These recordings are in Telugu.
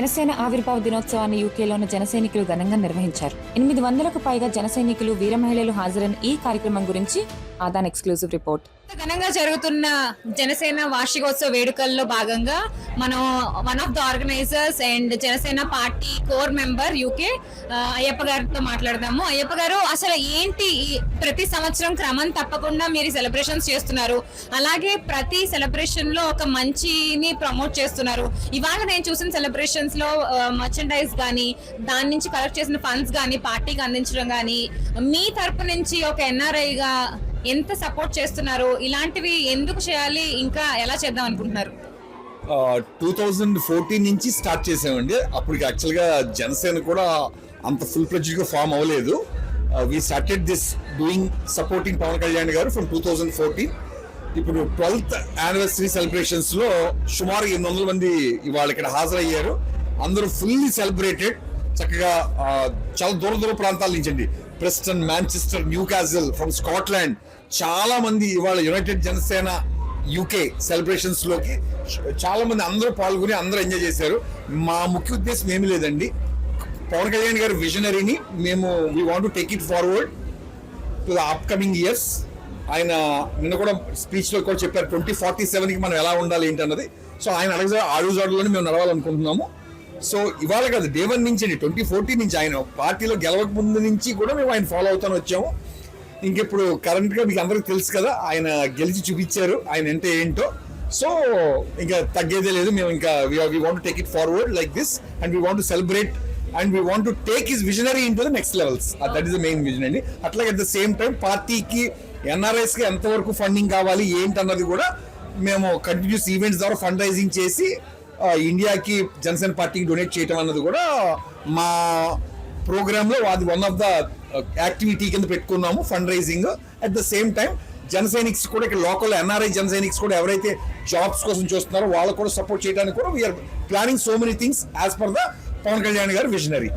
జనసేన ఆవిర్భావ దినోత్సవాన్ని యూకేలోని జనసైనికులు ఘనంగా నిర్వహించారు. ఎనిమిది వందలకు పైగా జనసైనికులు వీర మహిళలు హాజరైన ఈ కార్యక్రమం గురించి ఆదాన్ ఎక్స్క్లూజివ్ రిపోర్ట్. ఘనంగా జరుగుతున్న జనసేన వార్షికోత్సవ వేడుకల్లో భాగంగా మనం one of the organizers and Janasena party core member UK Ayyappa గారితో మాట్లాడదాము. అయ్యప్ప గారు అసలు ఏంటి ప్రతి సంవత్సరం క్రమం తప్పకుండా మీరు సెలబ్రేషన్స్ చేస్తున్నారు? అలాగే ప్రతి సెలబ్రేషన్లో ఒక మంచిని ప్రమోట్ చేస్తున్నారు. ఇవాళ నేను చూసిన సెలబ్రేషన్స్లో మర్చెండైజ్ కానీ దాని నుంచి కలెక్ట్ చేసిన ఫండ్స్ కానీ పార్టీకి అందించడం కానీ మీ తరపు నుంచి ఒక ఎన్ఆర్ఐగా ఎంత సపోర్ట్ చేస్తున్నారు? ఇలాంటివి ఎందుకు చేయాలి? ఇంకా ఎలా చేద్దాం అనుకుంటున్నారు? టూ థౌజండ్ ఫోర్టీన్ నుంచి స్టార్ట్ చేసామండి. అప్పటికి యాక్చువల్గా జనసేన కూడా అంత ఫుల్గా ఫామ్ అవ్వలేదు. We started this doing supporting Pawan Kalyan garu from two thousand fourteen ఇప్పుడు ట్వెల్త్ యానివర్సరీ సెలబ్రేషన్స్లో సుమారు ఎనిమిది వందల మంది ఇవాళ ఇక్కడ హాజరయ్యారు. అందరూ ఫుల్లీ సెలబ్రేటెడ్ చక్కగా చాలా దూర దూర ప్రాంతాల నుంచి అండి. Preston Manchester Newcastle from Scotland. చాలా మంది ఇవాళ యునైటెడ్ జనసేన యూకే సెలబ్రేషన్స్లోకి చాలా మంది అందరూ పాల్గొని అందరూ ఎంజాయ్ చేశారు. మా ముఖ్య ఉద్దేశం ఏమీ లేదండి. పవన్ కళ్యాణ్ గారి విజనరీని మేము we want to take it forward to the upcoming years ఆయన నిన్న కూడా స్పీచ్లో కూడా చెప్పారు ట్వంటీ ఫార్టీ సెవెన్కి మనం ఎలా ఉండాలి ఏంటి అన్నది సో ఆయన అడగ అడుగుజాడులోనే మేము నడవాలనుకుంటున్నాము. సో ఇవాళ కాదు డే వన్ నుంచి అండి ట్వంటీ ఫోర్టీన్ నుంచి ఆయన పార్టీలో గెలవక ముందు నుంచి కూడా మేము ఆయన ఫాలో అవుతాను వచ్చాము. ఇంకెప్పుడు కరెంట్గా మీకు అందరికీ తెలుసు కదా ఆయన గెలిచి చూపించారు ఆయన అంటే ఏంటో. సో ఇంకా తగ్గేదే లేదు మేము ఇంకా we want take it forward like this and we want celebrate and we want to take is visionary into the next levels that is the main vision అండి. అట్లాగే అట్ ద సేమ్ టైం పార్టీకి ఎన్ఆర్ఎస్కి ఎంతవరకు ఫండింగ్ కావాలి ఏంటన్నది కూడా మేము కంటిన్యూస్ ఈవెంట్స్ ద్వారా ఫండ్ రైజింగ్ చేసి ఇండియాకి జనసేన పార్టీకి డొనేట్ చేయటం అన్నది కూడా మా ప్రోగ్రామ్లో అది వన్ ఆఫ్ ద యాక్టివిటీ కింద పెట్టుకున్నాము fund raising at the same time Jana Sainiks కూడా ఇక్కడ లోకల్ ఎన్ఆర్ఐ జన సైనిక్స్ కూడా ఎవరైతే జాబ్స్ కోసం చూస్తున్నారో వాళ్ళకు కూడా సపోర్ట్ చేయడానికి కూడా we're planning so many things as per the Pawan Kalyan garu visionary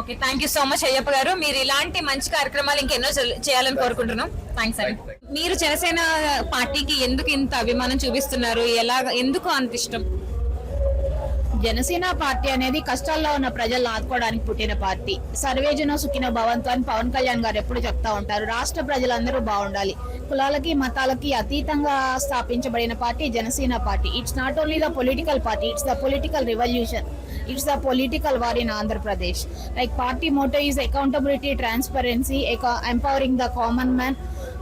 okay thank you so much Ayyappa garu. మీరు ఇలాంటి మంచి కార్యక్రమాలు ఇంకెన్నో చేయాలని కోరుకుంటున్నాం. థ్యాంక్స్ అండి మీరు జనసేన పార్టీకి ఎందుకు ఇంత అభిమానం చూపిస్తున్నారు? ఎలా ఎందుకు అంత ఇష్టం? జనసేన పార్టీ అనేది కష్టాల్లో ఉన్న ప్రజలను ఆదుకోవడానికి పుట్టిన పార్టీ. సర్వేజన సుఖిన భవంతు అని పవన్ కళ్యాణ్ గారు ఎప్పుడు చెప్తా ఉంటారు రాష్ట్ర ప్రజలందరూ బాగుండాలి. కులాలకి మతాలకి అతీతంగా స్థాపించబడిన party Janasena party. It's not only the political party it's the political revolution it's the political war in Andhra Pradesh like party motto is accountability transparency empowering the common man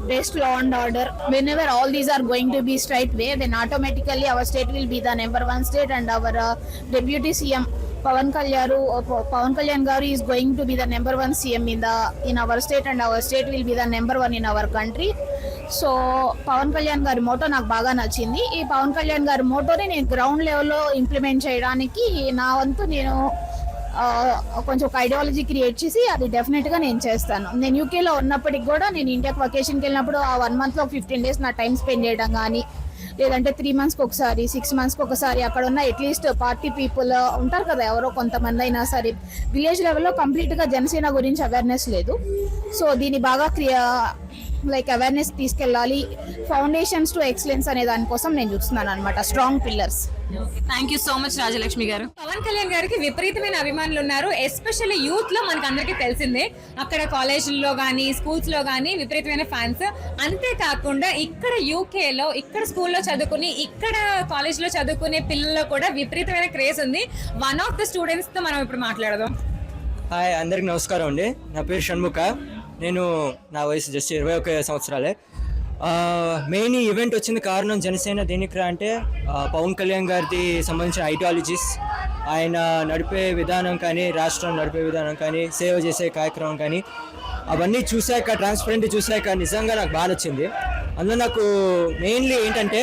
best law and order whenever all these are going to straight straight way then our our state will be the number one state and our deputy CM Pawan Kalyan Pawan Kalyan garu is going to be the number one CM in the in our state and our state will be the number one in our country so Pawan Kalyan గారి మోటో నాకు బాగా నచ్చింది ఈ పవన్ కళ్యాణ్ గారి మోటోని నేను గ్రౌండ్ లెవెల్లో ఇంప్లిమెంట్ చేయడానికి నా వంతు నేను కొంచెం ఒక ఐడియాలజీ క్రియేట్ చేసి అది డెఫినెట్గా నేను చేస్తాను. నేను యూకేలో ఉన్నప్పటికి కూడా నేను ఇండియాకి వెకేషన్కి వెళ్ళినప్పుడు ఆ వన్ మంత్లో ఫిఫ్టీన్ డేస్ నా టైం స్పెండ్ చేయడం కానీ లేదంటే త్రీ మంత్స్కి ఒకసారి సిక్స్ మంత్స్కి ఒకసారి అక్కడ ఉన్న అట్లీస్ట్ పార్టీ పీపుల్ ఉంటారు కదా ఎవరో కొంతమంది అయినా సరే. విలేజ్ లెవెల్లో కంప్లీట్గా జనసేన గురించి అవేర్నెస్ లేదు. సో దీన్ని బాగా క్రియా లైక్ అవేర్నెస్ తీసుకెళ్ళాలి. ఫౌండేషన్స్ టు ఎక్సలెన్స్ అనే దానికోసం నేను చూస్తున్నాను అనమాట strong pillars thank you so much Rajalakshmi garu. Pawan Kalyan గారికి విపరీతమైన అభిమానులు ఉన్నారు. ఎస్పెషల్లీ యూత్లో మనకి అందరికీ తెలిసిందే. అక్కడ కాలేజీల్లో కానీ స్కూల్స్లో కానీ విపరీతమైన ఫ్యాన్స్ అంతేకాకుండా ఇక్కడ యూకే లో ఇక్కడ స్కూల్లో చదువుకుని ఇక్కడ కాలేజ్లో చదువుకునే పిల్లల్లో కూడా విపరీతమైన క్రేజ్ ఉంది. వన్ ఆఫ్ ద స్టూడెంట్స్తో మనం ఇప్పుడు మాట్లాడదాం. హాయ్ అందరికి నమస్కారం అండి. నా పేరు షణ్ముఖ. నేను నా వయసు జస్ట్ ఇరవై ఒక సంవత్సరాలే. మెయిన్ ఈవెంట్ వచ్చింది కారణం జనసేన దేనికిరా అంటే పవన్ కళ్యాణ్ గారికి సంబంధించిన ఐడియాలజీస్ ఆయన నడిపే విధానం కానీ రాష్ట్రం నడిపే విధానం కానీ సేవ చేసే కార్యక్రమం కానీ అవన్నీ చూశాక ట్రాన్స్పరెంట్ చూశాక నిజంగా నాకు బాగా నచ్చింది అందులో నాకు మెయిన్లీ ఏంటంటే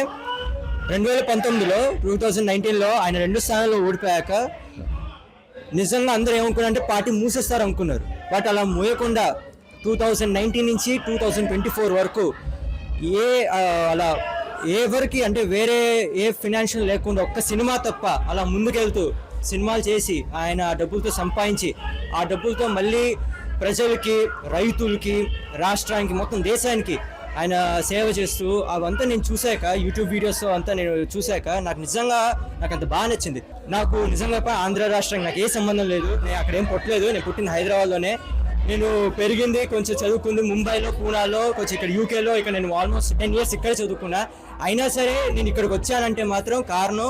రెండు వేల పంతొమ్మిదిలో టూ థౌజండ్ నైన్టీన్లో ఆయన రెండు స్థానాల్లో ఓడిపోయాక నిజంగా అందరూ ఏమనుకున్నారంటే పార్టీ మూసేస్తారు అనుకున్నారు బట్ అలా మూయకుండా టూ థౌజండ్ నైన్టీన్ నుంచి టూ థౌజండ్ ట్వంటీ ఫోర్ వరకు ఏ అలా ఎవరికి అంటే వేరే ఏ ఫినాన్షియల్ లేకుండా ఒక్క సినిమా తప్ప అలా ముందుకెళ్తూ సినిమాలు చేసి ఆయన ఆ డబ్బులతో సంపాదించి ఆ డబ్బులతో మళ్ళీ ప్రజలకి రైతులకి రాష్ట్రానికి మొత్తం దేశానికి ఆయన సేవ చేస్తూ అవంతా నేను చూశాక యూట్యూబ్ వీడియోస్ అంతా నేను చూశాక నాకు నిజంగా నాకు అంత బాగా నచ్చింది. నాకు నిజంగా ఆంధ్ర రాష్ట్రం నాకు ఏ సంబంధం లేదు నేను అక్కడ ఏం పుట్టలేదు నేను పుట్టిన హైదరాబాద్లోనే. నేను పెరిగింది కొంచెం చదువుకుంది ముంబైలో పూనాలో కొంచెం ఇక్కడ యూకేలో ఇక్కడ నేను ఆల్మోస్ట్ టెన్ ఇయర్స్ ఇక్కడ చదువుకున్నా. అయినా సరే నేను ఇక్కడికి వచ్చానంటే మాత్రం కారణం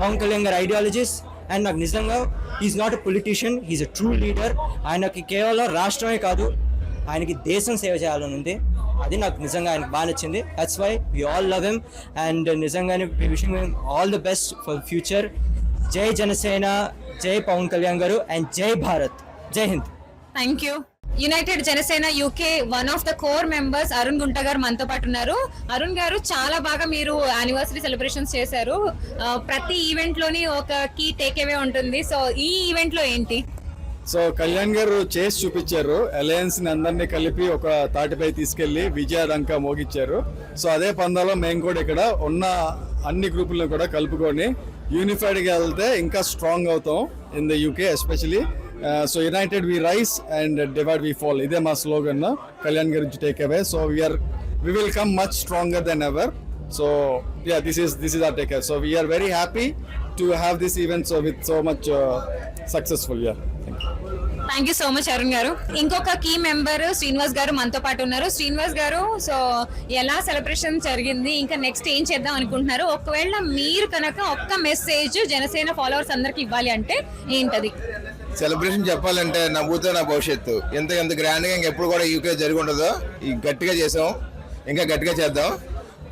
పవన్ కళ్యాణ్ గారి ఐడియాలజీస్ అండ్ నాకు నిజంగా is not a politician he's a true leader ఆయనకి కేవలం రాష్ట్రమే కాదు ఆయనకి దేశం సేవ చేయాలని ఉంది. అది నాకు నిజంగా ఆయనకు బాగా నచ్చింది. That's why we all love him and నిజంగానే wishing all the best for future జై జనసేన జై పవన్ కళ్యాణ్ గారు అండ్ జై భారత్. జై Hind. Thank you united Janasena UK one of the core members Arun Gunta garu మనతో పాటు ఉన్నారు. అరుణ్ గారు చాలా బాగా మీరు యానివర్సరీ సెలబ్రేషన్స్ చేశారు. ప్రతి ఈవెంట్లోని ఒక కీ టేక్ అవే ఉంటుంది. సో ఈ ఈవెంట్లో ఏంటి? సో కళ్యాణ్ గారు చేసి చూపించారు. అలయన్స్ని అందరినీ కలిపి ఒక తాటిపై తీసుకెళ్ళి విజయదంక మోగించారు. సో అదే పందాలో మేము కూడా ఇక్కడ ఉన్న అన్ని గ్రూపులను కూడా కలుపుకొని యూనిఫైడ్గా వెళ్తే ఇంకా స్ట్రాంగ్ అవుతాం in the UK especially so united we rise and divide we fall ఇదే మా స్లోగన్ కళ్యాణ్ గారి నుంచి take away so we're we will come much stronger then ever so yeah this is this is our take so we're very happy to have this event so with so much successful yeah thank you thank you so much Arun garu. ఇంకొక కీ మెంబర్ శ్రీనివాస్ గారు మనతో పాటు ఉన్నారు. శ్రీనివాస్ గారు సో ఎలా సెలబ్రేషన్ జరిగింది? ఇంకా నెక్స్ట్ ఏం చేద్దాం అనుకుంటున్నారు? ఒకవేళ మీరు కనుక ఒక్క మెసేజ్ జనసేన ఫాలోవర్స్ అందరికి ఇవ్వాలి అంటే ఏంటది? సెలబ్రేషన్ చెప్పాలంటే నవ్వుతో నా భవిష్యత్తు. ఎంత ఎంత గ్రాండ్గా ఇంకెప్పుడు కూడా యూకే జరిగి ఉండదో ఈ గట్టిగా చేసాం. ఇంకా గట్టిగా చేద్దాం.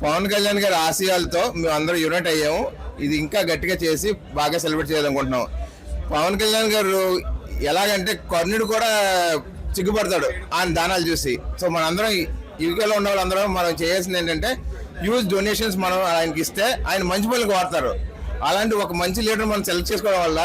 పవన్ కళ్యాణ్ గారి ఆశయాలతో మేము అందరూ యూనిట్ అయ్యాము. ఇది ఇంకా గట్టిగా చేసి బాగా సెలబ్రేట్ చేయాలనుకుంటున్నాం. పవన్ కళ్యాణ్ గారు ఎలాగంటే కర్ణుడు కూడా చిగ్గుపడతాడు ఆయన దానాలు చూసి. సో మనందరం యూకేలో ఉన్న వాళ్ళందరం మనం చేయాల్సింది ఏంటంటే యూజ్ డొనేషన్స్ మనం ఆయనకి ఇస్తే ఆయన మంచి పనులకు వాడతారు. అలాంటి ఒక మంచి లీడర్ మనం సెలెక్ట్ చేసుకోవడం వల్ల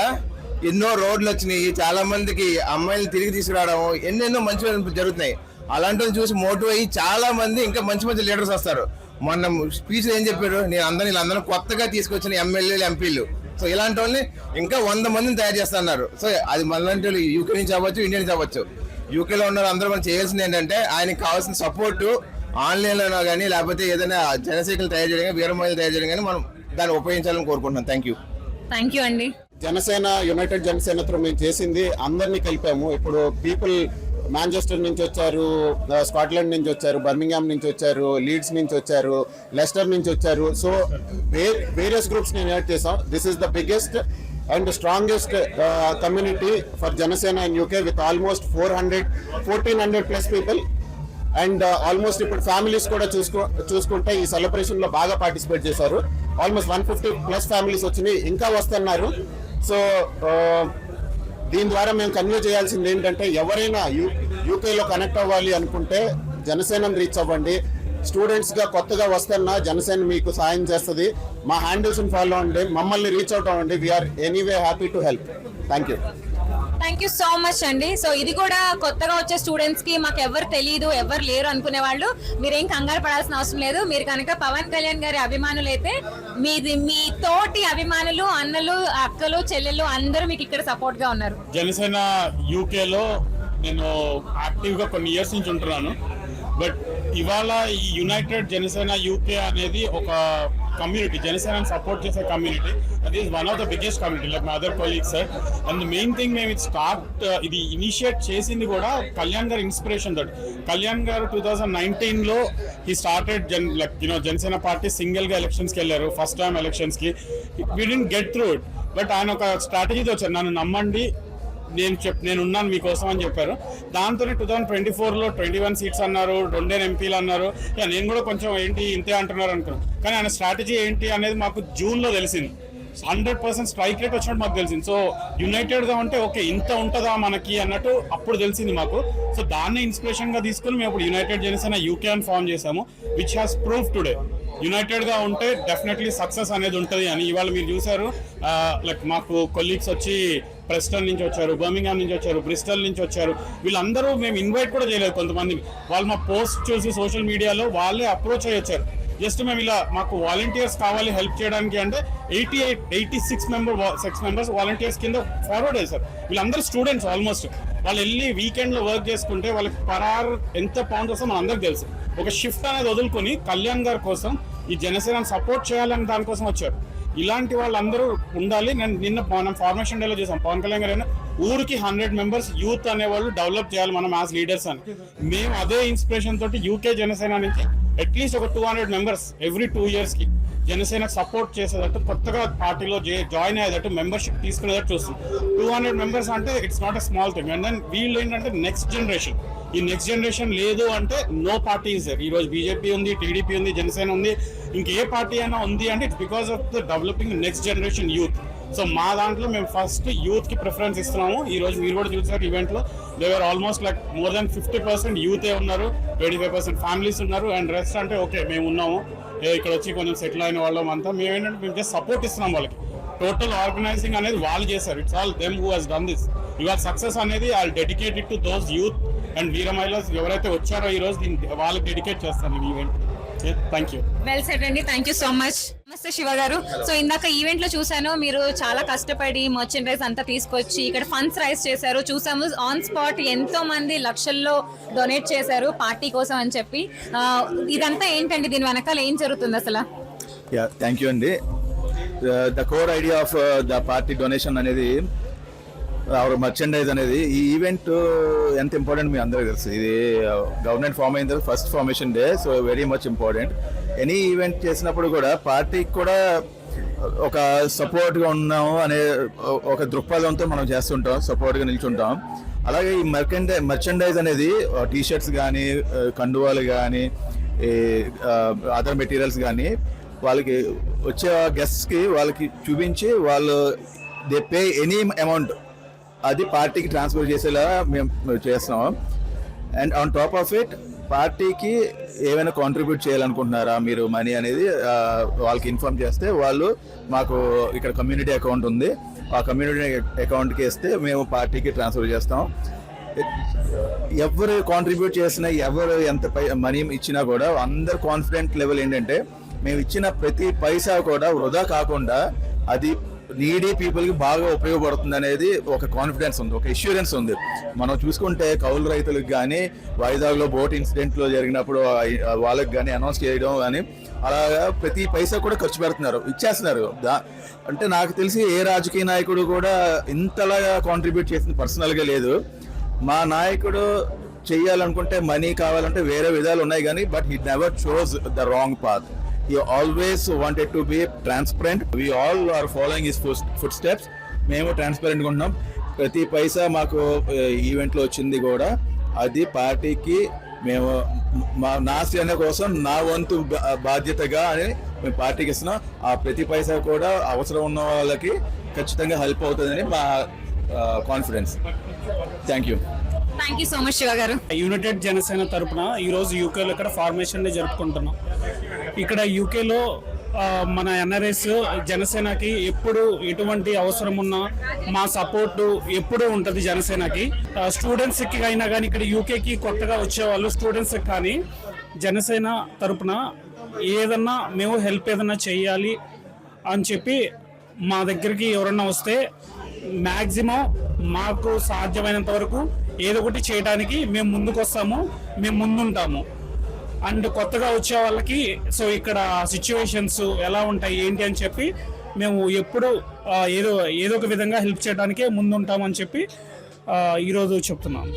ఎన్నో రోడ్లు వచ్చినాయి. చాలా మందికి అమ్మాయిలు తిరిగి తీసుకురావడం ఎన్నెన్నో మంచి జరుగుతున్నాయి. అలాంటివి చూసి మోటివ్ అయ్యి చాలా మంది ఇంకా మంచి మంచి లీడర్స్ వస్తారు. మొన్న స్పీచ్ ఏం చెప్పారు? నేను అందరిని వీళ్ళందరూ కొత్తగా తీసుకొచ్చిన ఎమ్మెల్యేలు ఎంపీలు. సో ఇలాంటి వాళ్ళని ఇంకా వంద మందిని తయారు చేస్తున్నారు సో అది మనలాంటి వాళ్ళు యూకే నుంచి అవ్వచ్చు ఇండియా నుంచి అవ్వచ్చు. యూకేలో ఉన్న అందరూ మనం చేయాల్సింది ఏంటంటే ఆయనకి కావాల్సిన సపోర్టు ఆన్లైన్లో కానీ లేకపోతే ఏదైనా జనసేకలు తయారు చేయడం కానీ వీరమహిళలు తయారు చేయడం కానీ మనం దాన్ని ఉపయోగించాలని కోరుకుంటున్నాం. థ్యాంక్ యూ థ్యాంక్ యూ అండి. జనసేన యునైటెడ్ జనసేనతో మేము చేసింది అందరినీ కలిపాము. ఇప్పుడు పీపుల్ మాంచెస్టర్ నుంచి వచ్చారు స్కాట్లాండ్ నుంచి వచ్చారు బర్మింగ్హామ్ నుంచి వచ్చారు లీడ్స్ నుంచి వచ్చారు లెస్టర్ నుంచి వచ్చారు. సో వేరియస్ గ్రూప్స్ నేను ఇన్వైట్ చేసాం this is the biggest and strongest community for Janasena in UK with almost four hundred fourteen hundred plus people and almost ఇప్పుడు ఫ్యామిలీస్ కూడా చూసుకో చూసుకుంటే ఈ సెలబ్రేషన్లో బాగా పార్టిసిపేట్ చేశారు. Almost one fifty plus families వచ్చినాయి. ఇంకా వస్తున్నారు. సో దీని ద్వారా మేము కన్వే చేయాల్సింది ఏంటంటే ఎవరైనా యూ యూకేలో కనెక్ట్ అవ్వాలి అనుకుంటే జనసేనని రీచ్ అవ్వండి. స్టూడెంట్స్గా కొత్తగా వస్తున్నా జనసేన మీకు సాయం చేస్తుంది. మా హ్యాండిల్స్ని ఫాలో అవ్వండి. మమ్మల్ని రీచ్ అవుట్ అవ్వండి. We're anyway happy to help thank you thank you so much అండి. సో ఇది కూడా కొత్తగా వచ్చే స్టూడెంట్స్కి మాకు ఎవరు తెలియదు ఎవరు లేరు అనుకునే వాళ్ళు. మీరేం కంగారు పడాల్సిన అవసరం లేదు. మీరు కనుక పవన్ కళ్యాణ్ గారి అభిమానులు అయితే మీది మీ తోటి అభిమానులు అన్నలు అక్కలు చెల్లెలు అందరూ మీకు ఇక్కడ సపోర్ట్గా ఉన్నారు. జనసేన యూకేలో నేను యాక్టివ్గా కొన్ని ఇయర్స్ నుంచి ఉంటున్నాను. బట్ ఇవాళ ఈ యునైటెడ్ జనసేన యూకే అనేది ఒక కమ్యూనిటీ జనసేన సపోర్ట్ చేసే కమ్యూనిటీ అది one of the biggest community like my other colleagues sir and main thing మేము ఇది స్టార్ట్ uh, ఇది ఇనిషియేట్ చేసింది కూడా కళ్యాణ్ గారి ఇన్స్పిరేషన్ తోటి. కళ్యాణ్ గారు టూ థౌజండ్ నైన్టీన్లో ఈ started Jan like you know Janasena party సింగిల్గా ఎలక్షన్స్కి వెళ్ళారు ఫస్ట్ టైం ఎలక్షన్స్కి we didn't get through it but ఆయన ఒక స్ట్రాటజీతో వచ్చారు నన్ను నమ్మండి నేను చెప్ నేను ఉన్నాను మీకోసం అని చెప్పారు. దాంతో టూ థౌసండ్ ట్వంటీ ఫోర్లో ట్వంటీ వన్ సీట్స్ అన్నారు రెండే ఎంపీలు అన్నారు. ఇక నేను కూడా కొంచెం ఏంటి ఇంతే అంటున్నారు అనుకున్నాను. కానీ ఆయన స్ట్రాటజీ ఏంటి అనేది మాకు జూన్లో తెలిసింది. హండ్రెడ్ పర్సెంట్ స్ట్రైక్ రేట్ వచ్చినట్టు మాకు తెలిసింది. సో యునైటెడ్గా ఉంటే ఓకే ఇంత ఉంటుందా మనకి అన్నట్టు అప్పుడు తెలిసింది మాకు. సో దాన్ని ఇన్స్పిరేషన్గా తీసుకుని మేము ఇప్పుడు యునైటెడ్ జనసేన యూకే అని ఫామ్ చేసాము విచ్ హ్యాస్ ప్రూఫ్ టుడే యునైటెడ్గా ఉంటే డెఫినెట్లీ సక్సెస్ అనేది ఉంటుంది అని ఇవాళ మీరు చూసారు లైక్ మాకు కొలీగ్స్ వచ్చి ప్రెస్టన్ నుంచి వచ్చారు బర్మింగ్హామ్ నుంచి వచ్చారు బ్రిస్టల్ నుంచి వచ్చారు. వీళ్ళందరూ మేము ఇన్వైట్ కూడా చేయలేదు కొంతమంది. వాళ్ళు మా పోస్ట్ చూసి సోషల్ మీడియాలో వాళ్ళే అప్రోచ్ అయ్యి వచ్చారు. జస్ట్ మేము ఇలా మాకు వాలంటీర్స్ కావాలి హెల్ప్ చేయడానికి అంటే eighty eight eighty six member six members volunteers కింద ఫార్వర్డ్ అయ్యారు వీళ్ళందరూ స్టూడెంట్స్ ఆల్మోస్ట్. వాళ్ళు వెళ్ళి వీకెండ్లో వర్క్ చేసుకుంటే వాళ్ళకి పర్ అవర్ ఎంత పౌండ్ వస్తుందో మన అందరికి తెలుసు. ఒక షిఫ్ట్ అనేది వదులుకొని కళ్యాణ్ గారి కోసం ఈ జనసేనని సపోర్ట్ చేయాలని దానికోసం వచ్చారు. ఇలాంటి వాళ్ళందరూ ఉండాలి. నేను నిన్న మనం ఫార్మేషన్ డేలో చేసాం. పవన్ కళ్యాణ్ గారు ఊరికి హండ్రెడ్ మెంబర్స్ యూత్ అనేవాళ్ళు డెవలప్ చేయాలి మనం యాజ్ లీడర్స్ అని. మేము అదే ఇన్స్పిరేషన్ తోటి యూకే జనసేన నుంచి అట్లీస్ట్ ఒక two hundred members every two ఇయర్స్కి జనసేనకు సపోర్ట్ చేసేటట్టు కొత్తగా పార్టీలో జాయిన్ అయ్యేటట్టు మెంబర్షిప్ తీసుకునేటట్టు చూస్తుంది టూ హండ్రెడ్ మెంబర్స్ అంటే it's not a small thing and then వీళ్ళు ఏంటంటే నెక్స్ట్ జనరేషన్ ఈ నెక్స్ట్ జనరేషన్ లేదు అంటే నో పార్టీ ఇస్ ఈ రోజు బీజేపీ ఉంది టీడీపీ ఉంది జనసేన ఉంది. ఇంకే పార్టీ అయినా ఉంది అంటే it's because of the developing next generation youth so మా దాంట్లో మేము ఫస్ట్ యూత్కి ప్రిఫరెన్స్ ఇస్తున్నాము. ఈ రోజు మీరు కూడా చూసారు ఈవెంట్లో. There were almost like more than fifty percent యూతే ఉన్నారు ట్వంటీ ఫైవ్ పర్సెంట్ ఫ్యామిలీస్ ఉన్నారు అండ్ రెస్ట్ అంటే ఓకే మేము ఉన్నాము. ఇక్కడ వచ్చి కొంచెం సెటిల్ అయిన వాళ్ళం అంతా. మేము ఏంటంటే మేము జస్ట్ సపోర్ట్ ఇస్తున్నాం వాళ్ళకి. టోటల్ ఆర్గనైజింగ్ అనేది వాళ్ళు చేశారు. It's all them who has done this ఇవాళ సక్సెస్ అనేది I dedicated to those youth and వీర మహిళస్ ఎవరైతే వచ్చారో ఈ రోజు వాళ్ళకి డెడికేట్ చేస్తాను ఈ event thank you well said అండి థ్యాంక్ యూ సో మచ్ నమస్తే శివ గారు. సో ఇందాక ఈవెంట్లో చూసాను మీరు చాలా కష్టపడి మర్చెండైజ్ అంతా తీసుకొచ్చి ఇక్కడ ఫండ్స్ రైజ్ చేశారు. చూసాము ఆన్ స్పాట్ ఎంతో మంది లక్షల్లో డొనేట్ చేశారు పార్టీ కోసం అని చెప్పి. ఆ, ఇదంతా ఏంటండి? దీని వెనకాల ఏం జరుగుతుంది అసలు? యా థ్యాంక్ యూ అండి the core idea of the party donation అనేది అవర్ మర్చెండైజ్ అనేది ఈ ఈవెంట్ ఎంత ఇంపార్టెంట్ మీ అందరికీ తెలుసు. ఇది గవర్నమెంట్ ఫామ్ అయిన తర్వాత first formation day so very much important any event చేసినప్పుడు కూడా పార్టీకి కూడా ఒక సపోర్ట్గా ఉన్నాము అనే ఒక దృక్పథంతో మనం చేస్తుంటాం సపోర్ట్గా నిల్చుంటాం. అలాగే ఈ మర్కెండై మర్చెండైజ్ అనేది టీ షర్ట్స్ కానీ కండువాలు కానీ అదర్ మెటీరియల్స్ కానీ వాళ్ళకి వచ్చే గెస్ట్స్కి వాళ్ళకి చూపించి వాళ్ళు దే పే ఎనీ అమౌంట్ అది పార్టీకి ట్రాన్స్ఫర్ చేసేలా మేము చేస్తున్నాం. And on top of it పార్టీకి ఏమైనా కాంట్రిబ్యూట్ చేయాలనుకుంటున్నారా మీరు మనీ అనేది వాళ్ళకి ఇన్ఫార్మ్ చేస్తే వాళ్ళు మాకు ఇక్కడ కమ్యూనిటీ అకౌంట్ ఉంది. ఆ కమ్యూనిటీ అకౌంట్కి ఇస్తే మేము పార్టీకి ట్రాన్స్ఫర్ చేస్తాం. ఎవరు కాంట్రిబ్యూట్ చేసినా ఎవరు ఎంత మనీ ఇచ్చినా కూడా అందరు కాన్ఫిడెంట్ లెవెల్ ఏంటంటే మేము ఇచ్చిన ప్రతి పైసా కూడా వృధా కాకుండా అది నీడీ పీపుల్కి బాగా ఉపయోగపడుతుంది అనేది ఒక కాన్ఫిడెన్స్ ఉంది ఒక ఇష్యూరెన్స్ ఉంది. మనం చూసుకుంటే కౌలు రైతులకు కానీ వైజాగ్లో బోట్ ఇన్సిడెంట్లో జరిగినప్పుడు వాళ్ళకి కానీ అనౌన్స్ చేయడం కానీ అలాగా ప్రతి పైసా కూడా ఖర్చు పెడుతున్నారు ఇచ్చేస్తున్నారు. దా- అంటే నాకు తెలిసి ఏ రాజకీయ నాయకుడు కూడా ఇంతలాగా కాంట్రిబ్యూట్ చేసింది పర్సనల్గా లేదు. మా నాయకుడు చేయాలనుకుంటే మనీ కావాలంటే వేరే విధాలు ఉన్నాయి కానీ but he never chose the wrong path he always wanted to be transparent we all are following his footsteps మేము ట్రాన్స్పరెంట్గా ఉన్నాం ప్రతి పైసా మాకు ఈవెంట్లో వచ్చింది కూడా అది పార్టీకి మేము మా నా సేన కోసం నా వంతు బా- బాధ్యతగా అని మేము పార్టీకి ఇస్తున్నాం. ఆ ప్రతి పైసా కూడా అవసరం ఉన్న వాళ్ళకి ఖచ్చితంగా హెల్ప్ అవుతుందని మా confidence thank you thank you so much Shiva గారు. యునైటెడ్ జనసేన తరపున ఈరోజు యూకేలో ఇక్కడ ఫార్మేషన్ డే జరుపుకుంటున్నాం. ఇక్కడ యూకేలో మన ఎన్ఆర్ఎస్ జనసేనకి ఎప్పుడు ఎటువంటి అవసరం ఉన్నా మా సపోర్టు ఎప్పుడూ ఉంటుంది జనసేనకి. స్టూడెంట్స్కి అయినా కానీ ఇక్కడ యూకేకి కొత్తగా వచ్చేవాళ్ళు స్టూడెంట్స్కి కానీ జనసేన తరపున ఏదన్నా మేము హెల్ప్ ఏదన్నా చేయాలి అని చెప్పి మా దగ్గరికి ఎవరన్నా వస్తే మ్యాక్సిమం మాకు సాధ్యమైనంత వరకు ఏదో ఒకటి చేయడానికి మేము ముందుకు వస్తాము మేము ముందుంటాము. అండ్ కొత్తగా వచ్చే వాళ్ళకి సో ఇక్కడ సిచ్యువేషన్స్ ఎలా ఉంటాయి ఏంటి అని చెప్పి మేము ఎప్పుడు ఏదో ఏదో ఒక విధంగా హెల్ప్ చేయడానికే ముందుంటామని చెప్పి ఈరోజు చెప్తున్నాము